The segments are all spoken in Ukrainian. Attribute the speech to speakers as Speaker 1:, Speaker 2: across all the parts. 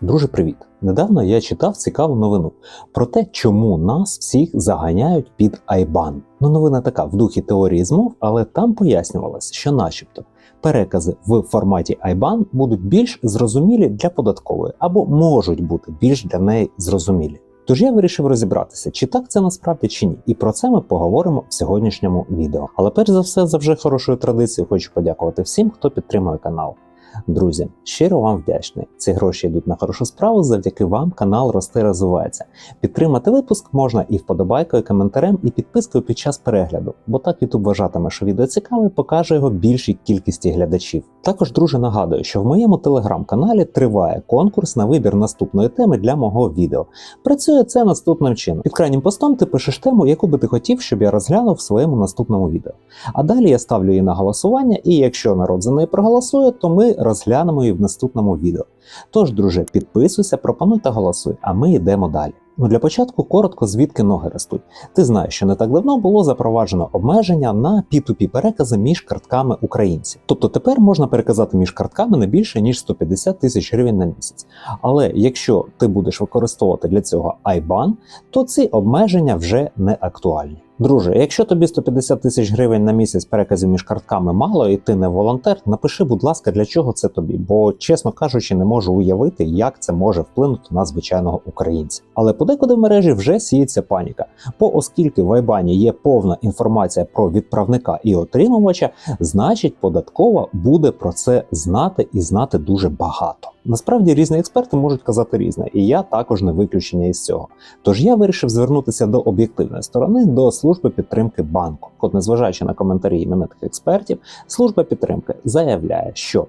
Speaker 1: Друже, привіт! Недавно я читав цікаву новину про те, чому нас всіх заганяють під Айбан. Ну, новина така в духі теорії змов, але там пояснювалося, що, начебто, перекази в форматі IBAN будуть більш зрозумілі для податкової або можуть бути більш для неї зрозумілі. Тож я вирішив розібратися, чи так це насправді чи ні, і про це ми поговоримо в сьогоднішньому відео. Але перш за все, за вже хорошою традицією, хочу подякувати всім, хто підтримує канал. Друзі, щиро вам вдячний. Ці гроші йдуть на хорошу справу. Завдяки вам канал росте розвивається. Підтримати випуск можна і вподобайкою, коментарем, і підпискою під час перегляду, бо так YouTube вважатиме, що відео цікаве, покаже його більшій кількості глядачів. Також, друже, нагадую, що в моєму телеграм-каналі триває конкурс на вибір наступної теми для мого відео. Працює це наступним чином. Під крайнім постом ти пишеш тему, яку би ти хотів, щоб я розглянув в своєму наступному відео. А далі я ставлю її на голосування, і якщо народ за неї проголосує, то ми розглянемо її в наступному відео. Тож, друже, підписуйся, пропонуй та голосуй, а ми йдемо далі. Ну для початку коротко, звідки ноги ростуть. Ти знаєш, що не так давно було запроваджено обмеження на P2P перекази між картками українців. Тобто тепер можна переказати між картками не більше ніж 150 тисяч гривень на місяць. Але якщо ти будеш використовувати для цього IBAN, то ці обмеження вже не актуальні. Друже, якщо тобі 150 тисяч гривень на місяць переказів між картками мало, і ти не волонтер, напиши, будь ласка, для чого це тобі, бо, чесно кажучи, не можу уявити, як це може вплинути на звичайного українця. Але подекуди в мережі вже сіється паніка. Бо оскільки в Айбані є повна інформація про відправника і отримувача, значить податкова буде про це знати і знати дуже багато. Насправді різні експерти можуть казати різне, і я також не виключення із цього. Тож я вирішив звернутися до об'єктивної сторони до служби підтримки банку. От, незважаючи на коментарі іменитих експертів, служба підтримки заявляє, що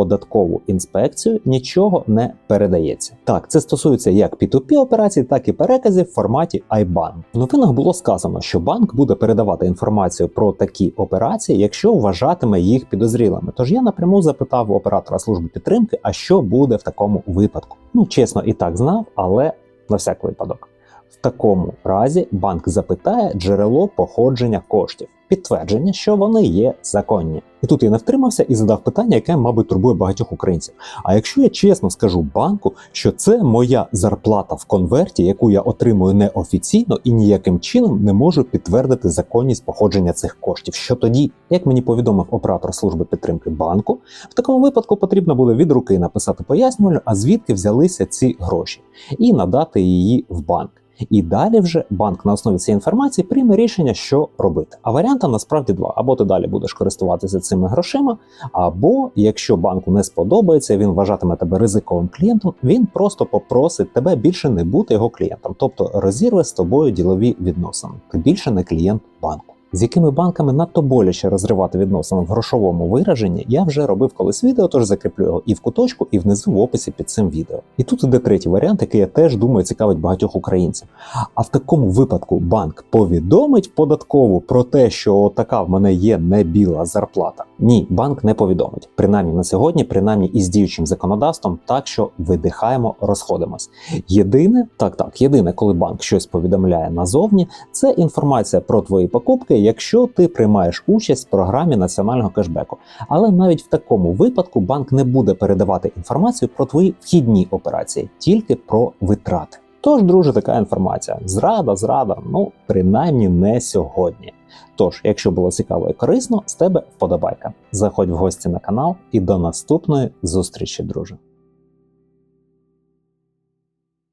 Speaker 1: податкову інспекцію нічого не передається. Так, це стосується як P2P операцій, так і переказів в форматі IBAN. В новинах було сказано, що банк буде передавати інформацію про такі операції, якщо вважатиме їх підозрілими. Тож я напряму запитав у оператора служби підтримки, а що буде в такому випадку. Ну чесно, і так знав, але на всяк випадок. В такому разі банк запитає джерело походження коштів, підтвердження, що вони є законні. І тут я не втримався і задав питання, яке, мабуть, турбує багатьох українців. А якщо я чесно скажу банку, що це моя зарплата в конверті, яку я отримую неофіційно і ніяким чином не можу підтвердити законність походження цих коштів, що тоді, як мені повідомив оператор служби підтримки банку, в такому випадку потрібно буде від руки написати пояснювальну, а звідки взялися ці гроші, і надати її в банк. І далі вже банк на основі цієї інформації прийме рішення, що робити. А варіанта насправді два: або ти далі будеш користуватися цими грошима, або якщо банку не сподобається, він вважатиме тебе ризиковим клієнтом, він просто попросить тебе більше не бути його клієнтом, тобто розірве з тобою ділові відносини. Ти більше не клієнт банку. З якими банками надто боляче розривати відносини в грошовому вираженні, я вже робив колись відео, тож закріплю його і в куточку, і внизу в описі під цим відео. І тут іде третій варіант, який я теж думаю цікавить багатьох українців. А в такому випадку банк повідомить податкову про те, що така в мене є не біла зарплата. Ні, банк не повідомить. Принаймні на сьогодні, принаймні із діючим законодавством, так що видихаємо, розходимось. Єдине, так так, єдине, коли банк щось повідомляє назовні, це інформація про твої покупки якщо ти приймаєш участь в програмі національного кешбеку. Але навіть в такому випадку банк не буде передавати інформацію про твої вхідні операції, тільки про витрати. Тож, друже, така інформація. Зрада, зрада, ну принаймні не сьогодні. Тож, якщо було цікаво і корисно, з тебе вподобайка. Заходь в гості на канал і до наступної зустрічі, друже.